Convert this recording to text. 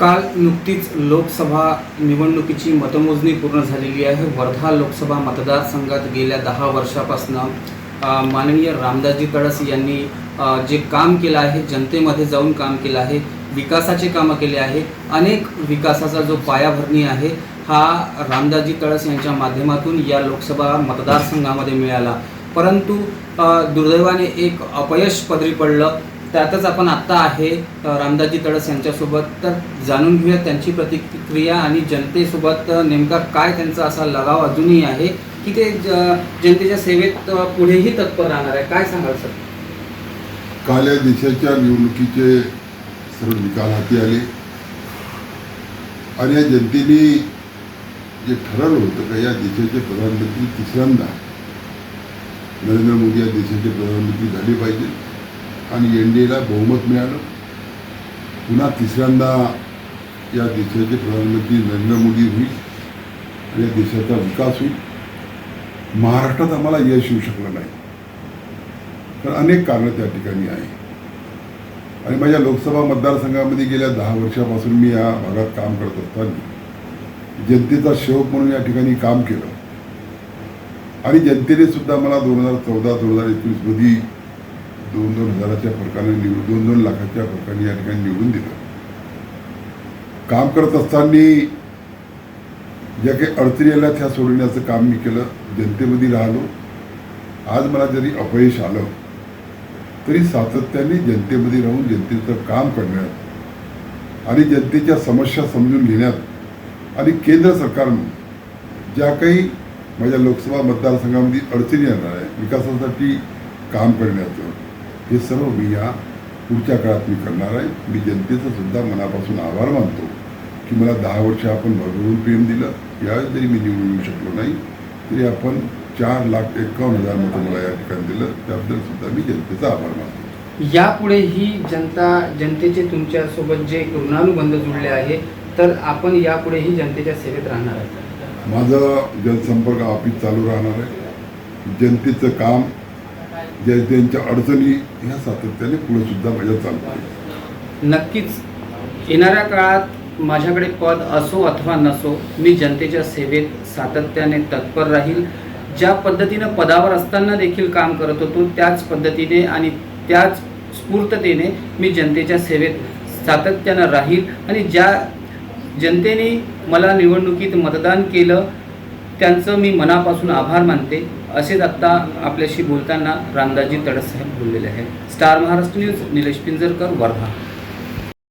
काल नुकतीच लोकसभा निवडणुकीची मतमोजणी पूर्ण झालेली आहे. वर्धा लोकसभा मतदारसंघात गेल्या दहा वर्षापासून माननीय रामदासजी तडस यांनी जे काम केलं आहे जनतेमध्ये जाऊन काम केलं आहे विकासाचे कामं केले आहे अनेक विकासाचा जो पायाभरणी आहे हा रामदासजी तळस यांच्या माध्यमातून या लोकसभा मतदारसंघामध्ये मिळाला. परंतु दुर्दैवाने एक अपयश पदरी पडलं. त्यातच आपण आत्ता आहे अ, रामदासजी तडस यांच्यासोबत. तर जाणून घेऊया त्यांची प्रतिक्रिया आणि जनतेसोबत नेमका काय त्यांचा असा लगाव अजूनही आहे की ते ज- जनतेच्या सेवेत पुढेही तत्पर राहणार आहे. काय सांगाल सर? काल या देशाच्या निवडणुकीचे सर्व निकाल हाती आले. आणि या जनतेने जे ठरवलं होतं का या देशाचे प्रधानमंत्री तिसऱ्यांदा नरेंद्र मोदी या देशाचे प्रधानमंत्री झाले पाहिजे. आणि एन डी एला बहुमत मिळालं. पुन्हा तिसऱ्यांदा या देशाचे प्रधानमंत्री नरेंद्र मोदी होईल आणि या देशाचा विकास होईल. महाराष्ट्रात आम्हाला यश येऊ शकलं नाही. तर अनेक कारणं त्या ठिकाणी आहे आणि माझ्या लोकसभा मतदारसंघामध्ये गेल्या दहा वर्षापासून मी या भागात काम करत असताना जनतेचा शेवक म्हणून या ठिकाणी काम केलं. आणि जनतेने सुद्धा मला दोन हजार चौदा दोन हजार एकवीसमध्ये दोन दोन हजाराच्या फरकाने निवडून दोन दोन लाखाच्या फरकाने या ठिकाणी निवडून दिलं. काम करत असताना ज्या काही अडचणी आल्या त्या सोडवण्याचं काम मी केलं जनतेमध्ये राहिलो. आज मला जरी अपयश आलं तरी सातत्याने जनतेमध्ये राहून जनतेचं काम करण्यात आणि जनतेच्या समस्या समजून घेण्यात आणि केंद्र सरकारनं ज्या काही माझ्या लोकसभा मतदारसंघामध्ये अडचणी येणार आहे विकासासाठी काम करण्याचं हे सर्व मी या पुढच्या काळात मी करणार आहे. मी जनतेचं सुद्धा मनापासून आभार मानतो की मला दहा वर्ष आपण भरभरून प्रेम दिलं. यावेळेस जरी मी निवडून येऊ शकलो नाही. तरी आपण चार लाख एकावन्न हजार मतं मला या ठिकाणी दिलं. त्याबद्दल सुद्धा मी जनतेचा आभार मानतो. यापुढेही जनता जनतेचे तुमच्यासोबत जे ऋणानुबंध जुळले आहे तर आपण यापुढेही जनतेच्या सेवेत राहणार आहे माझं जनसंपर्क ऑफिस चालू राहणार आहे. जनतेचं काम जनतेच्या अडचणी ह्या सातत्याने पुढे सुद्धा माझ्या चालू आहेत. नक्कीच. येणाऱ्या काळात माझ्याकडे पद असो अथवा नसो मी जनतेच्या सेवेत सातत्याने तत्पर राहील. ज्या पद्धतीनं पदावर असताना देखील काम करत होतो त्याच पद्धतीने आणि त्याच स्फूर्ततेने मी जनतेच्या सेवेत सातत्यानं राहील. आणि ज्या जनतेने मला निवडणुकीत मतदान केलं त्यांचं मी मनापासून आभार मानते. असेच आत्ता आपल्याशी बोलताना रामदासजी तडस साहेब बोललेले आहेत. Star Maharashtra news Nilesh Pinjarkar Wardha.